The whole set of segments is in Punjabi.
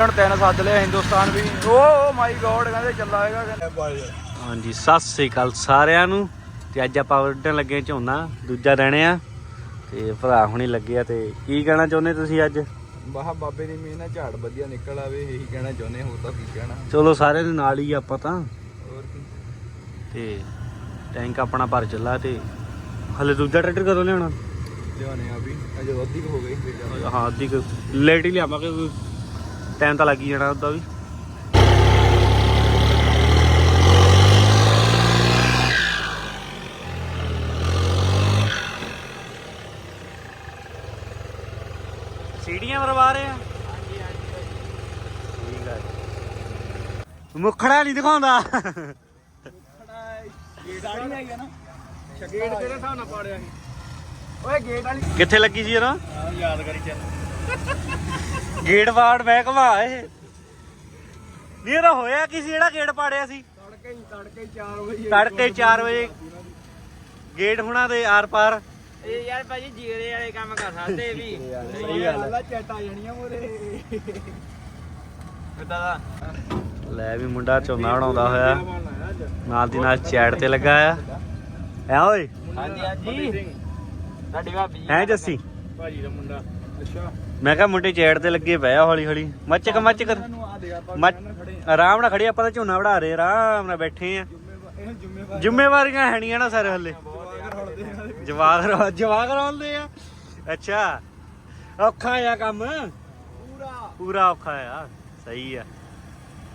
ਹੁਣ ਤਿੰਨ ਸੱਦ ਲਿਆ ਹਿੰਦੁਸਤਾਨ ਵੀ। ਓ ਮਾਈ ਗੋਡ ਕਹਿੰਦੇ ਚੱਲਾ ਹੈਗਾ ਕਹਿੰਦੇ। ਹਾਂਜੀ ਸਤਿ ਸ੍ਰੀ ਅਕਾਲ ਸਾਰਿਆਂ ਨੂੰ। ਤੇ ਅੱਜ ਆਪਾਂ ਵੱਢਣ ਲੱਗੇ ਝੋਨਾ ਦੂਜਾ ਰਹਿਣੇ ਆ। ਤੇ ਭਰਾ ਹੁਣੀ ਲੱਗੇ ਆ ਤੇ ਕੀ ਕਹਿਣਾ ਚਾਹੁੰਦੇ ਤੁਸੀਂ ਅੱਜ? ਬਾਹ ਬਾਬੇ ਦੀ ਮਿਹਰ ਨਾਲ ਝਾੜ ਵਧੀਆ ਨਿਕਲ ਆਵੇ ਇਹੀ ਕਹਿਣਾ ਚਾਹੁੰਦੇ ਹੋਰ ਤਾਂ ਕੀ ਕਹਿਣਾ। ਚਲੋ ਸਾਰਿਆਂ ਦੇ ਨਾਲ ਹੀ ਆਪਾਂ ਤਾਂ। ਹੋਰ ਕੀ। ਤੇ ਟੈਂਕ ਆਪਣਾ ਭਰ ਚੱਲਾ ਤੇ ਹਲੇ ਦੂਜਾ ਟਰੈਕਟਰ ਕਦੋਂ ਲਿਆਉਣਾ? ਲਿਆਉਣੇ ਆ ਵੀ ਅਜੇ ਵੱਧੀ ਕੁ ਹੋ ਗਈ। ਹਾਂ ਅੱਧੀ ਲੇਟ ਹੀ ਲਿਆਵਾਂਗੇ। ਟਾਈਮ ਤਾਂ ਲੱਗ ਹੀ ਜਾਣਾ ਉਹਦਾ ਵੀ। ਸੀੜੀਆਂ ਮਰਵਾ ਰਹੇ ਆ? ਠੀਕ ਹੈ ਮੁਖੜਾ ਨਹੀਂ ਦਿਖਾਉਂਦਾ। ਗੇਟ ਆ ਕਿਹੜੇ ਹਿਸਾਬ ਨਾਲ ਪਾੜਿਆ ਸੀ। ਓਏ ਗੇਟ ਵਾਲੀ ਕਿੱਥੇ ਲੱਗੀ ਸੀ ਇਹਨਾਂ ਹਾਂ ਯਾਦ ਕਰੀ ਚੱਲ ਗੇਟ ਵਾਰਡ ਮਹਿਕਮਾ ਇਹ। ਨਹੀਂ ਇਹਦਾ ਹੋਇਆ ਕੀ ਸੀ? ਜਿਹੜਾ ਗੇਟ ਪਾੜਿਆ ਸੀ? ਤੜਕੇ ਹੀ ਤੜਕੇ ਹੀ 4 ਵਜੇ ਤੜਕੇ 4 ਵਜੇ। ਗੇਟ ਹੁਣਾ ਦੇ ਆਰ ਪਾਰ। ਇਹ ਯਾਰ ਭਾਜੀ ਜੀਰੇ ਵਾਲੇ ਕੰਮ ਕਰ ਸਕਦੇ ਵੀ। ਸਹੀ ਗੱਲ ਆ ਚੱਟ ਆ ਜਾਣੀਆਂ ਮੋਰੇ ਕਿੱਦਾਂ ਦਾ। ਲੈ ਵੀ ਮੁੰਡਾ ਝੋਨਾ ਬਣਾਉਂਦਾ ਹੋਇਆ। ਨਾਲ ਦੀ ਨਾਲ ਚੈੜ ਤੇ ਲੱਗਾ ਆ। ਐ ਓਏ? ਹਾਂਜੀ ਹਾਂਜੀ। ਸਾਡੀ ਭਾਬੀ ਹੈ ਜੱਸੀ? ਭਾਜੀ ਦਾ ਮੁੰਡਾ। ਅੱਛਾ ਮੈਂ ਕਿਹਾ ਮੁੰਡੇ ਚੈੜ ਤੇ ਲੱਗੇ ਪਏ ਆ ਹੌਲੀ ਹੌਲੀ। ਮੱਚਕ ਮੱਚਕ ਆ ਆਰਾਮ ਨਾਲ ਖੜੇ ਆਪਾਂ ਤਾਂ ਝੋਨਾ ਵੜਾ ਰਹੇ ਆਰਾਮ ਨਾਲ ਬੈਠੇ ਆ। ਜ਼ਿੰਮੇਵਾਰੀਆਂ ਹੈ ਨਹੀਂ ਨਾ ਸਾਰੇ ਹੱਲੇ। ਜਵਾਗਰ ਹੜਦੇ ਆ ਜਵਾਗ ਰੋ- ਜਵਾਗ ਰੋਲਦੇ ਆ। ਅੱਛਾ। ਔਖਾ ਆ ਕੰਮ। ਪੂਰਾ। ਪੂਰਾ ਔਖਾ ਆ। ਸਹੀ ਆ।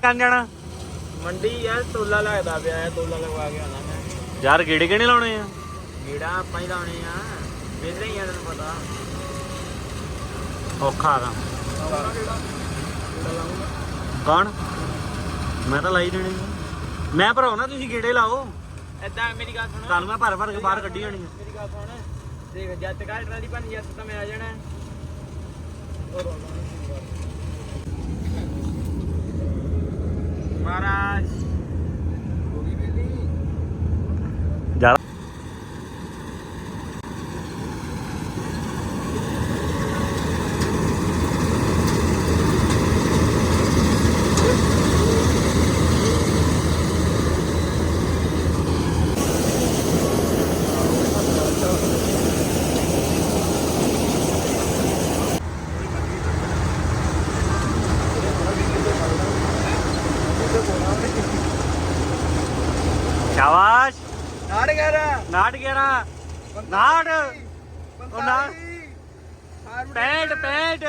ਕੰਨ ਜਾਣਾ? ਮੰਡੀ ਯਾਰ ਤੋਲਾ ਲੱਗਦਾ ਪਿਆ ਹੈ ਤੋਲਾ ਲਗਵਾ ਕੇ ਆਣਾ ਮੈਂ। ਯਾਰ ਗੇੜੇ ਕਿਹਨੇ ਲਾਉਣੇ ਆ? ਮੇੜਾ ਆਪਾਂ ਹੀ ਲਾਉਣੇ ਆ। ਵੇਲੇ ਹੀ ਆ ਤੈਨੂੰ ਪਤਾ। ਔਖਾ ਕੰਮ ਕੌਣ? ਮੈਂ ਤਾਂ ਲਾਈ ਦੇਣੀ ਆ। ਮੈਂ ਭਰਾਉ ਨਾ ਤੁਸੀਂ ਗੇੜੇ ਲਾਓ। ਏਦਾਂ ਮੇਰੀ ਗੱਲ ਸੁਣ। ਤੁਹਾਨੂੰ ਮੈਂ ਭਰ ਭਰ ਕੇ ਬਾਹਰ ਕੱਢੀ ਜਾਣੀ ਆ। ਮੇਰੀ ਗੱਲ ਸੁਣ। ਦੇਖ ਜੱਟ ਕਾਲ ਟਰਾਲੀ ਬਣ ਜੱਟ ਤਾਂ ਮੈਂ ਆ ਜਾਣਾ। ਮਹਾਰਾਜ ਯਾਰ ਸ਼ਾਬਾਸ਼ ਨਾੜ ਕਰ ਨਾਟ 11 ਨਾਟ ਉਹ ਨਾ 65 65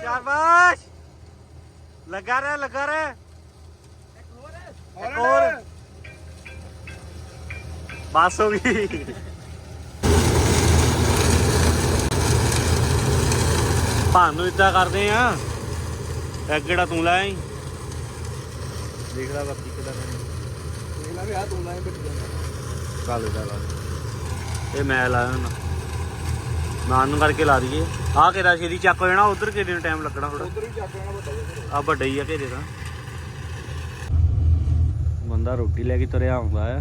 ਸ਼ਾਬਾਸ਼। ਲੱਗਾ ਰਹਿ ਲੱਗਾ ਰਹਿ। ਇੱਕ ਹੋਰ। ਬਸ ਹੋ ਗਈ। ਭਾਨੂੰ ਇਦਾਂ ਕਰਦੇ ਆ। ਇੱਕ ਜਿਹੜਾ ਤੂੰ ਲਾਇਆ ਦੇਖ ਲੈ ਬਾਕੀ ਕਿਦਾਂ ਦੇਖ ਲੈ ਵੀ ਆ ਤੂੰ ਲਾਏ ਬੱਟ ਜਾਣਾ ਲਾ ਦੇ ਲਾ ਦੇ ਇਹ ਮੈਂ ਲਾਇਆ ਨਾ ਨਾਨ ਨੂੰ ਕਰਕੇ ਲਾ ਦਈਏ। ਆਹ ਕਿਹੜਾ ਛੇਦੀ ਚੱਕ ਹੋ ਜਾਣਾ ਉਧਰ ਕਿਹਦੇ ਨੂੰ ਟਾਈਮ ਲੱਗਣਾ ਥੋੜਾ ਉਧਰ ਹੀ ਚੱਕ ਲੈਣਾ ਵੱਡਾ ਜਿਹਾ। ਆ ਵੱਡਾ ਹੀ ਆ ਘੇਰੇ ਦਾ। ਬੰਦਾ ਰੋਟੀ ਲੈ ਕੇ ਤੁਰਿਆ ਆਉਂਦਾ ਆ।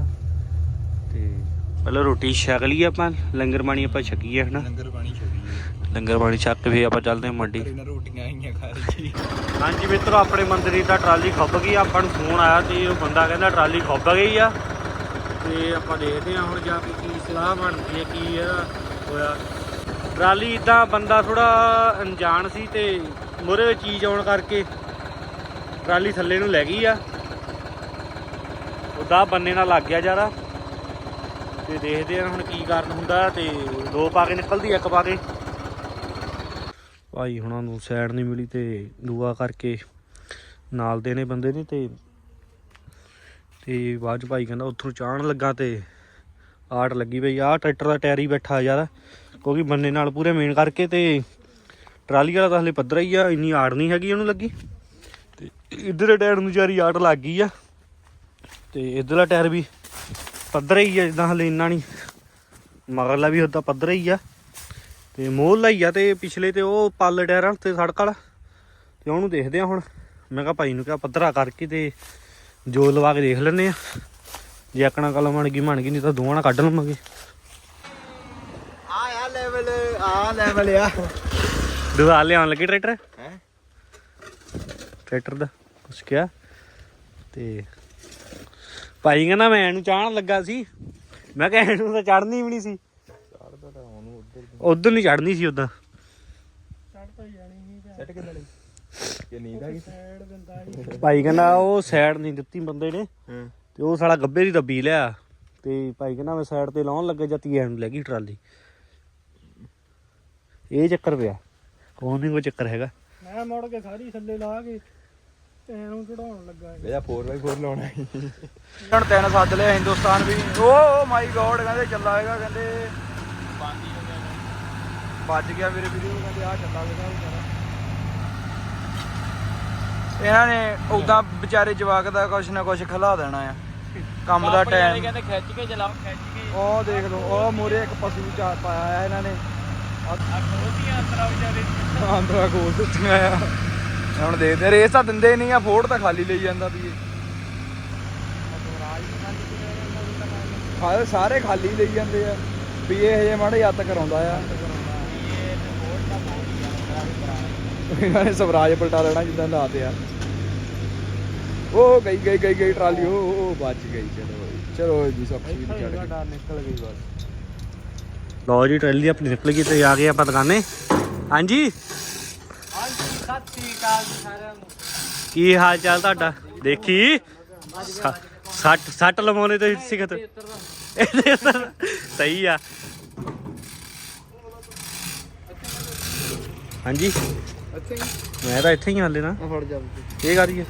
ਤੇ ਪਹਿਲਾਂ ਰੋਟੀ ਛਕ ਲਈ ਆਪਾਂ ਲੰਗਰ ਪਾਣੀ ਆਪਾਂ ਛਕੀਏ ਹਨਾ? ਲੰਗਰ ਪਾਣੀ ਛਕੀ ਲੰਗਰ ਪਾਣੀ ਛਕ ਕੇ ਫਿਰ ਆਪਾਂ ਚੱਲਦੇ ਹਾਂ ਮੰਡੀ। ਇਹਨਾਂ ਰੋਟੀਆਂ ਆਈਆਂ ਖਾ ਜੀ ਹਾਂਜੀ ਮਿੱਤਰੋ ਆਪਣੇ ਮੰਦਰੀ ਦਾ ਟਰਾਲੀ ਖੁੱਭ ਗਈ ਆਪਾਂ ਨੂੰ ਫੋਨ ਆਇਆ ਤੇ ਉਹ ਬੰਦਾ ਕਹਿੰਦਾ ਟਰਾਲੀ ਖੁੱਭ ਗਈ ਆ। ਤੇ ਆਪਾਂ ਦੇਖਦੇ ਹਾਂ ਹੁਣ ਜਾ ਕੇ ਕੀ ਸਲਾਹ ਬਣਦੀ ਹੈ, ਕੀ ਇਹਦਾ ਹੋਇਆ। ਟਰਾਲੀ ਇਦਾਂ ਬੰਦਾ ਥੋੜਾ ਅਣਜਾਣ ਸੀ ਤੇ ਮੋਰੇ ਵਿੱਚ ਚੀਜ਼ ਆਉਣ ਕਰਕੇ ਟਰਾਲੀ ਥੱਲੇ ਨੂੰ ਲੈ ਗਈ ਆ। ਉਹਦਾ ਬੰਨੇ ਨਾਲ ਲੱਗ ਗਿਆ ਜ਼ਿਆਦਾ ਤੇ ਦੇਖਦੇ ਹਾਂ ਹੁਣ ਕੀ ਕਾਰਨ ਹੁੰਦਾ ਤੇ ਦੋ ਪਾ ਕੇ ਨਿਕਲਦੀ ਇੱਕ ਪਾ ਕੇ। ਭਾਈ ਹੁਣਾਂ ਨੂੰ ਸਾਈਡ ਨਹੀਂ ਮਿਲੀ ਤੇ ਦੂਆ ਕਰਕੇ ਨਾਲ ਦੇ ਨੇ ਬੰਦੇ ਨੇ ਤੇ ਤੇ ਬਾਅਦ ਚ ਭਾਈ ਕਹਿੰਦਾ ਉੱਥੋਂ ਚਾਹਣ ਲੱਗਾ ਤੇ ਆਟ ਲੱਗੀ ਪਈ ਆਹ ਟਰੈਕਟਰ ਦਾ ਟਾਇਰ ਹੀ ਬੈਠਾ ਯਾਰ, ਕਿਉਂਕਿ ਬੰਨੇ ਨਾਲ ਪੂਰੇ ਮੇਨ ਕਰਕੇ ਤੇ ਟਰਾਲੀ ਵਾਲਾ ਤਾਂ ਹਲੇ ਪੱਧਰਾ ਹੀ ਆ, ਇੰਨੀ ਆੜ ਨਹੀਂ ਹੈਗੀ ਉਹਨੂੰ ਲੱਗੀ। ਤੇ ਇਧਰ ਟਾਇਰ ਨੂੰ ਜਾਰੀ ਆੜ ਲੱਗ ਗਈ ਆ, ਤੇ ਇਧਰਲਾ ਟਾਇਰ ਵੀ ਪੱਧਰਾ ਹੀ ਆ, ਜਿੱਦਾਂ ਹਲੇ ਇੰਨਾ ਨਹੀਂ। ਮਗਰਲਾ ਵੀ ਉਹਦਾ ਪੱਧਰਾ ਹੀ ਆ, ਤੇ ਮੋਹ ਲਈ ਆ, ਤੇ ਪਿਛਲੇ ਤੇ ਉਹ ਪੱਲ ਟਾਇਰਾਂ ਤੇ ਸੜਕ ਵਾਲਾ, ਤੇ ਉਹਨੂੰ ਦੇਖਦੇ ਆ ਹੁਣ। ਮੈਂ ਕਿਹਾ ਭਾਈ ਨੂੰ ਕਿਹਾ ਪੱਧਰਾ ਕਰਕੇ ਤੇ ਜੋ ਲਵਾ ਕੇ ਦੇਖ ਲੈਨੇ ਆ। ਜੇ ਆਕਣਾ ਕਲ ਬਣ ਗਈ ਬਣ ਗਈ ਨਹੀਂ ਤਾਂ ਦੋਵਾਂ ਨਾਲ ਕੱਢ ਲਵਾਂਗੇ। ਆ ਆ ਲੈਵਲ ਆ ਲੈਵਲ ਆ। ਦੁਆ ਲਿਆਉਣ ਲੱਗੇ ਟਰੈਕਟਰ? ਹੈ? ਟਰੈਕਟਰ ਦਾ ਕੁਛ ਕਿਹਾ? ਤੇ ਭਾਈ ਕਹਿੰਦਾ ਮੈਂ ਇਹਨੂੰ ਚਾਹਣ ਲੱਗਾ ਸੀ। ਮੈਂ ਕਿਹਾ ਇਹਨੂੰ ਤਾਂ ਚੜਨੀ ਵੀ ਨਹੀਂ ਸੀ। ਚੜਦਾ ਤਾਂ ਉਹਨੂੰ ਉੱਧਰ ਉਧਰ ਨਹੀਂ ਚੜਨੀ ਸੀ ਉਦਾਂ ਚੜ ਤਾਂ ਜਾਣੀ ਨਹੀਂ ਸੈੱਟ ਕਿੱਦਾਂ ਲਈ? ਕਿ ਨੀਂਦ ਆ ਗਈ ਸਾਈਡ ਦਿੰਦਾ ਹੀ ਭਾਈ ਕਹਿੰਦਾ ਉਹ ਸਾਈਡ ਨਹੀਂ ਦਿੱਤੀ ਬੰਦੇ ਨੇ। ਹਾਂ। ਤੇ ਉਹ ਸਾਲਾ ਗੱਬੇ ਦੀ ਦੱਬੀ ਲਿਆ। ਤੇ ਭਾਈ ਕਹਿੰਦਾ ਮੈਂ ਸਾਈਡ ਤੇ ਲਾਉਣ ਲੱਗਾ ਜਤੀ ਐਨ ਲੈ ਗਈ ਟਰਾਲੀ। ਇਹ ਚੱਕਰ ਪਿਆ। ਕੋਈ ਨਹੀਂ ਕੋਈ ਚੱਕਰ ਹੈਗਾ। ਮੈਂ ਮੁੜ ਕੇ ਸਾਰੀ ਥੱਲੇ ਲਾ ਕੇ ਇਹਨੂੰ ਚੜਾਉਣ ਲੱਗਾ ਇਹਦਾ 4x4 ਲਾਉਣਾ ਸੀ। ਹੁਣ ਤਿੰਨ ਸੱਦ ਲਿਆ ਹਿੰਦੁਸਤਾਨ ਵੀ। ਓ ਮਾਈ ਗੋਡ ਕਹਿੰਦੇ ਚੱਲਾ ਹੈਗਾ ਕਹਿੰਦੇ। ਵੱਜ ਗਿਆ ਮੇਰੇ ਵੀਡੀਓ ਕਹਿੰਦੇ ਆ ਚੱਲਾ ਹੈਗਾ ਵਿਚਾਰਾ। ਇਹਨਾਂ ਨੇ ਉਦਾਂ ਵਿਚਾਰੇ ਜਵਾਕ ਦਾ ਕੁਛ ਨਾ ਕੁਛ ਖਿਲਾ ਦੇਣਾ ਆ। ਕੰਮ ਦਾ ਟਾਈਮ ਕਹਿੰਦੇ ਖਿੱਚ ਕੇ ਚਲਾਓ ਖਿੱਚ ਕੇ। ਉਹ ਦੇਖ ਲਓ ਉਹ ਮੋਰੇ ਇੱਕ ਪਸ਼ੂ ਚਾ ਪਾਇਆ ਆ ਇਹਨਾਂ ਨੇ। ਆਂਦਰਾ ਕੋਲ ਦਿੱਤੀਆਂ ਆ। ਹੁਣ ਦੇਖਦੇ ਰੇਸ ਤਾਂ ਦਿੰਦੇ ਨਹੀਂ ਆ ਫੋੜ ਤਾਂ ਖਾਲੀ ਲਈ ਜਾਂਦਾ ਵੀ ਇਹ। ਹਾਂ ਸਾਰੇ ਖਾਲੀ ਲਈ ਜਾਂਦੇ ਆ ਵੀ ਇਹ ਹਜੇ ਮਾੜੇ ਯੱਤ ਕਰਾਉਂਦਾ ਆ। ਇਹਨਾਂ ਨੇ ਸਵਰਾਜ ਪਲਟਾ ਲੈਣਾ ਜਿੱਦਾਂ ਲਾਤੇ ਆ। ਉਹ ਗਈ ਗਈ ਗਈ ਗਈ ਟਰਾਲੀ ਉਹ ਬਚ ਗਈ ਚਲੋ ਚਲੋ ਜੀ ਸਭ ਚੀਜ਼ ਚੜ ਗਈ। ਨਿਕਲ ਗਈ ਬਸ। ਲਓ ਜੀ ਟਰਾਲੀ ਆਪਣੀ ਨਿਕਲ ਗਈ ਤੇ ਆ ਗਏ ਆਪਾਂ ਦੁਕਾਨੇ। ਹਾਂਜੀ? ਹਾਂਜੀ ਸਤਿ ਸ੍ਰੀ ਅਕਾਲ ਸਾਰਿਆਂ ਨੂੰ। ਕੀ ਹਾਲ ਚਾਲ ਤੁਹਾਡਾ? ਦੇਖੀ? ਸੱਟ ਸੱਟ ਲਵਾਉਣੇ ਤੇ। ਸਿਖਤ ਇਹਦੇ ਉੱਤੇ ਸਹੀ ਆ। ਹਾਂਜੀ? ਅੱਛਾ ਮੈਂ ਤਾਂ ਇੱਥੇ ਹੀ ਹਾਲੇ ਨਾ। ਫੜ ਜਾ ਇਹ ਕਰੀਏ